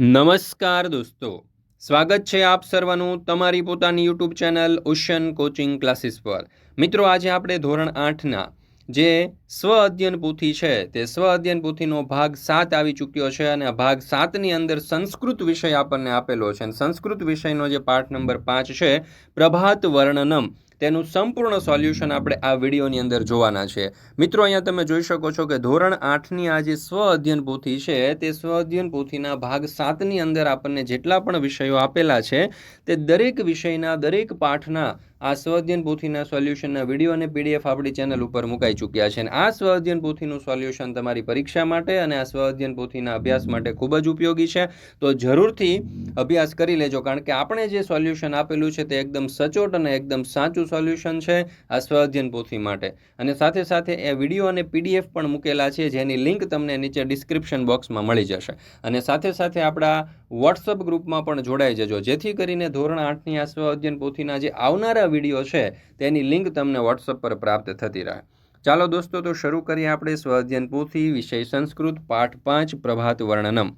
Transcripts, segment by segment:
નમસ્કાર દોસ્તો. સ્વાગત છે આપ સર્વનું તમારી પોતાની YouTube channel ocean coaching classes પર. મિત્રો, આજે આપણે ધોરણ આઠના જે સ્વ અધ્યયન પોથી છે, તે સ્વ અધ્યયન પોથીનો ભાગ સાત આવી ચૂક્યો છે અને ભાગ સાતની અંદર સંસ્કૃત વિષય આપણને આપેલો છે. અને સંસ્કૃત વિષયનો જે પાઠ નંબર પાંચ છે, પ્રભાત વર્ણનમ. તેનું સંપૂર્ણ સોલ્યુશન આપણે આ વિડીયોની અંદર જોવાના છે. મિત્રો, અહીંયા તમે જોઈ શકો છો કે ધોરણ આઠની આ જે સ્વ અધ્યયન પોથી છે, તે સ્વ અધ્યયન પોથીના ભાગ સાતની અંદર આપણને જેટલા પણ વિષયો આપેલા છે, તે દરેક વિષયના દરેક પાઠના આ સ્વઅધ્યયન પોથીના સોલ્યુશનના વીડિયો અને પીડીએફ આપણી ચેનલ ઉપર મુકાઈ ચૂક્યા છે અને આ સ્વઅધ્યયન પોથીનું સોલ્યુશન તમારી પરીક્ષા માટે અને આ સ્વઅધ્યયન પોથીના અભ્યાસ માટે ખૂબ જ ઉપયોગી છે. તો જરૂરથી અભ્યાસ કરી લેજો, કારણ કે આપણે જે સોલ્યુશન આપેલું છે તે એકદમ સચોટ અને એકદમ સાચું સોલ્યુશન છે આ સ્વઅધ્યયન પોથી માટે. અને સાથે સાથે એ વીડિયો અને પીડીએફ પણ મૂકેલા છે, જેની લિંક તમને નીચે ડિસ્ક્રિપ્શન બોક્સમાં મળી જશે. અને સાથે સાથે આપણા વોટ્સઅપ ગ્રુપમાં પણ જોડાઈ જજો, જેથી કરીને ધોરણ આઠની આ સ્વ અધ્યયન પોથીના જે આવનારા વીડિયો છે, તેની લિંક તમને વોટ્સઅપ પર પ્રાપ્ત થતી રહે. ચાલો દોસ્તો, તો શરૂ કરીએ આપણે સ્વ અધ્યયન પોથી, વિષય સંસ્કૃત, પાઠ પાંચ, પ્રભાત વર્ણનમ.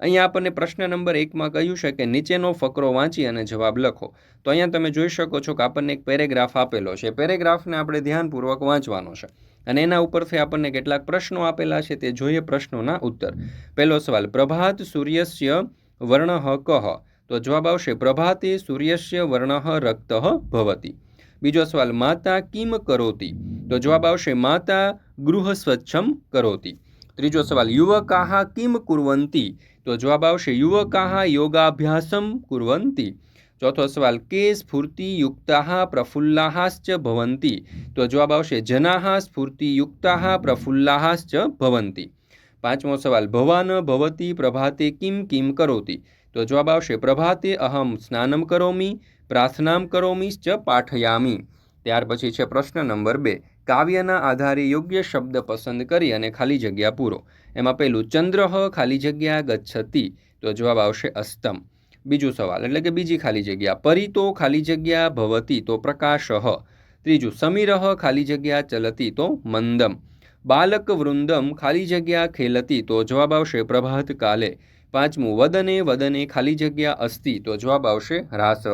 અહીંયા આપણને પ્રશ્ન નંબર એકમાં કહ્યું છે કે નીચેનો ફકરો વાંચી અને જવાબ લખો. તો અહીંયા તમે જોઈ શકો છો કે આપણને એક પેરેગ્રાફ આપેલો છે. પેરેગ્રાફને આપણે ધ્યાનપૂર્વક વાંચવાનો છે. અને એના ઉપરથી આપણને કેટલાક પ્રશ્નો આપેલા છે, તે જોઈએ પ્રશ્નોના ઉત્તર. પહેલો સવાલ, પ્રભાત સૂર્યસ્ય વર્ણ કહ તો જવાબ આવશે, પ્રભાતે સૂર્યસ્ય વર્ણ રક્ત ભવતી. બીજો સવાલ, માતા કિમ કરોતી? તો જવાબ આવશે, માતા ગૃહ સ્વચ્છમ કરોતી. ત્રીજો સવાલ યુવકાહ કિમ કુર્વંતી? તો જવાબ આવશે યુવકાહ યોગાભ્યાસમ કુર્વંતી. ચોથો સવાલ, કે સ્ફૂર્તિયુક્તા પ્રફુલ્લાહાશ્ચ ભવંતી? તો જવાબ આવશે જનાહ સ્ફૂર્તિયુક્તા પ્રફુલ્લાહાશ્ચ ભવંતી. પાંચમો સવાલ, ભવાન ભવતી પ્રભાતે કિમ કિમ કરોતી? તો જવાબ આવશે, પ્રભાતે અહમ સ્નાનમ કરોમી, પ્રાર્થનામ કરોમી ચ પાઠયામી. ત્યાર પછી છે પ્રશ્ન નંબર બે. કાવ્યના આધારે યોગ્ય શબ્દ પસંદ કરી અને ખાલી જગ્યા પૂરો. એમાં પહેલું ચંદ્રહ ખાલી જગ્યા ગચ્છતી. તો જવાબ આવશે અસ્તમ. બીજું સવાલ, એટલે કે બીજી ખાલી જગ્યા, પરિતો ખાલી જગ્યા ભવતી તો પ્રકાશહ ત્રીજું સમીરહ ખાલી જગ્યા ચલતી તો મંદમ. બાલક વૃંદમ ખાલી જગ્યા ખેલતી તો જવાબ આવશે પ્રભાત કાલે. પાંચમું વદને વદને ખાલી જગ્યા અસ્તિ. તો જવાબ આવશે રાસહ.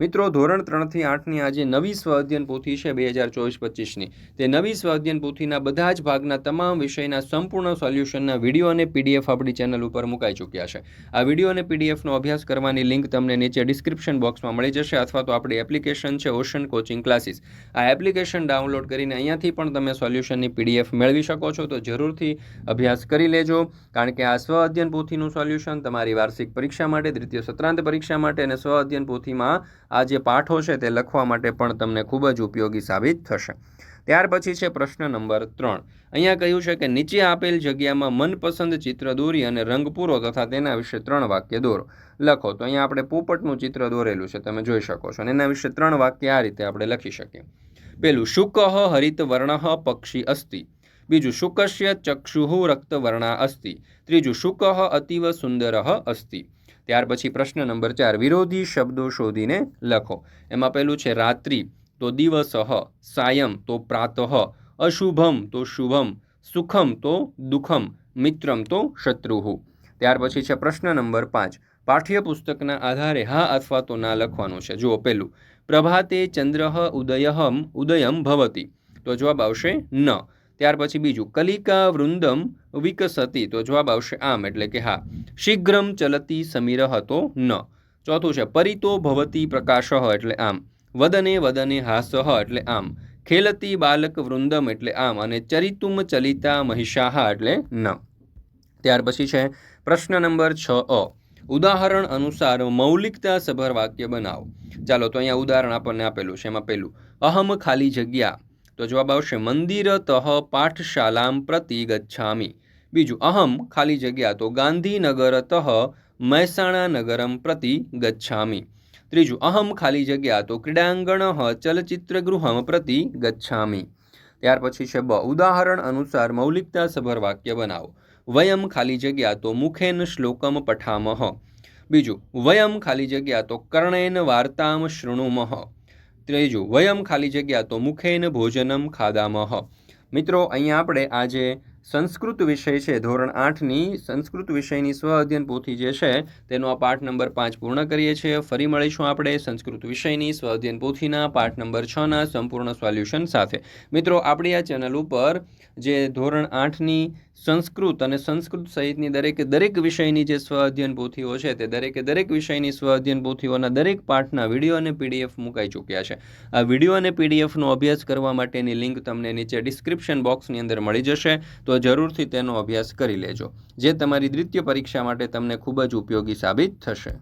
મિત્રો, ધોરણ ત્રણથી આઠની આજે નવી સ્વઅધ્યયન પોથી છે બે હજાર ચોવીસ પચીસની. તે નવી સ્વ અધ્યયન પોથીના બધા જ ભાગના તમામ વિષયના સંપૂર્ણ સોલ્યુશનના વીડિયો અને પીડીએફ આપણી ચેનલ ઉપર મુકાઈ ચૂક્યા છે. આ વીડિયો અને પીડીએફનો અભ્યાસ કરવાની લિંક તમને નીચે ડિસ્ક્રિપ્શન બોક્સમાં મળી જશે અથવા તો આપણી એપ્લિકેશન છે ઓશન કોચિંગ ક્લાસીસ. આ એપ્લિકેશન ડાઉનલોડ કરીને અહીંયાથી પણ તમે સોલ્યુશનની પીડીએફ મેળવી શકો છો, તો જરૂરથી અભ્યાસ કરી લેજો. કારણ કે આ સ્વ અધ્યયન પોથીનું સોલ્યુશન તમારી વાર્ષિક પરીક્ષા માટે, દ્વિતીય સત્રાંત પરીક્ષા માટે અને સ્વઅધ્યયન પોથીમાં આ જે પાઠો છે તે લખવા માટે પણ તમને ખૂબ જ ઉપયોગી સાબિત થશે. ત્યાર પછી છે પ્રશ્ન નંબર ત્રણ. અહીંયા કહ્યું છે કે નીચે આપેલ જગ્યામાં મનપસંદ ચિત્ર દોરી અને રંગ પૂરો તથા તેના વિશે ત્રણ વાક્ય દોરો. લખો. તો અહીંયા આપણે પોપટનું ચિત્ર દોરેલું છે, તમે જોઈ શકો છો. અને એના વિશે ત્રણ વાક્ય આ રીતે આપણે લખી શકીએ. પેલું, શુક હરિત વર્ણ પક્ષી અસ્તિ બીજું, શુકસ્ય ચક્ષુઃ રક્તવર્ણા અસ્તિ ત્રીજું, શુક અતિવ સુંદર અસ્તિ ત્યાર પછી પ્રશ્ન નંબર ચાર, વિરોધી શબ્દો શોધીને લખો. એમાં પહેલું છે, રાત્રિ, તો દિવસ સાયમ તો પ્રાતઃ, અશુભમ, તો શુભમ, સુખમ, તો દુઃખમ, મિત્રમ, તો શત્રુહુ. ત્યાર પછી છે, પ્રશ્ન નંબર પાંચ, પાઠ્યપુસ્તકના આધારે હા અથવા તો ના લખવાનું છે. જુઓ પહેલું, પ્રભાતે ચંદ્ર ઉદયહમ, ઉદયમ ભવતી. તો જવાબ આવશે ન. ત્યાર પછી બીજું, કલિકા વૃંદમ વિકસતી. તો જવાબ આવશે આમ, એટલે કે હા. શીઘ્રમ ચલતી સમીર હતો ન. ચોથું છે, પરિતો ભવતી પ્રકાશ એટલે આમ. વદને વદને હાસ એટલે આમ. ખેલતી બાલક વૃંદમ એટલે આમ અને ચરિતુમ ચલિતા મહિષાહ એટલે ન. ત્યાર પછી છે, પ્રશ્ન નંબર છ અ. ઉદાહરણ અનુસાર મૌલિકતા સભર વાક્ય બનાવો. ચાલો તો અહીંયા ઉદાહરણ આપણને આપેલું છે, એમાં પહેલું અહમ ખાલી જગ્યા. તો જવાબ આવશે, મંદિરતઃ પાઠશાલામ પ્રતિ ગચ્છામી. બીજું, અહમ ખાલી જગ્યા તો ગાંધીનગરતઃ મહેસાણા નગરમ પ્રતિ ગચ્છામી. ત્રીજું, અહમ ખાલી જગ્યા તો ક્રીડાંગણ ચલચિત્રગૃહમ પ્રતિ ગચ્છામી. ત્યાર પછી છે બ, ઉદાહરણ અનુસાર મૌલિકતા સભર વાક્ય બનાવો. વયમ ખાલી જગ્યા તો મુખેન શ્લોકમ પઠામહ બીજું, વયમ ખાલી જગ્યા તો કર્ણેન વાર્તામ શૃણુમહ ત્રીજું, વયમ ખાલી જગ્યા તો મુખેન ભોજનમ ખાદામહ મિત્રો, અહીંયા આપણે આજે સંસ્કૃત વિષય છે. ધોરણ આઠની સંસ્કૃત વિષયની સ્વ અધ્યયન પોથી જે છે, તેનો આ પાઠ નંબર પાંચ પૂર્ણ કરીએ છીએ. ફરી મળીશું આપણે સંસ્કૃત વિષયની સ્વ અધ્યયન પોથીના પાઠ નંબર છના સંપૂર્ણ સોલ્યુશન સાથે. મિત્રો, આપણી આ ચેનલ ઉપર જે ધોરણ આઠની સંસ્કૃત અને સંસ્કૃત સહિતની દરેકે, દરેક વિષયની જે સ્વ અધ્યયન પોથીઓ છે તે દરેકે, દરેક વિષયની સ્વ અધ્યયન પોથીઓના દરેક પાઠના વીડિયો અને પીડીએફ મુકાઈ ચૂક્યા છે. આ વીડિયો અને પીડીએફનો અભ્યાસ કરવા માટેની લિંક તમને નીચે ડિસ્ક્રિપ્શન બોક્સની અંદર મળી જશે, તો જરૂરથી તેનો અભ્યાસ કરી લેજો. જે તમારી દ્વિતીય પરીક્ષા માટે તમને ખૂબ જ ઉપયોગી સાબિત થશે.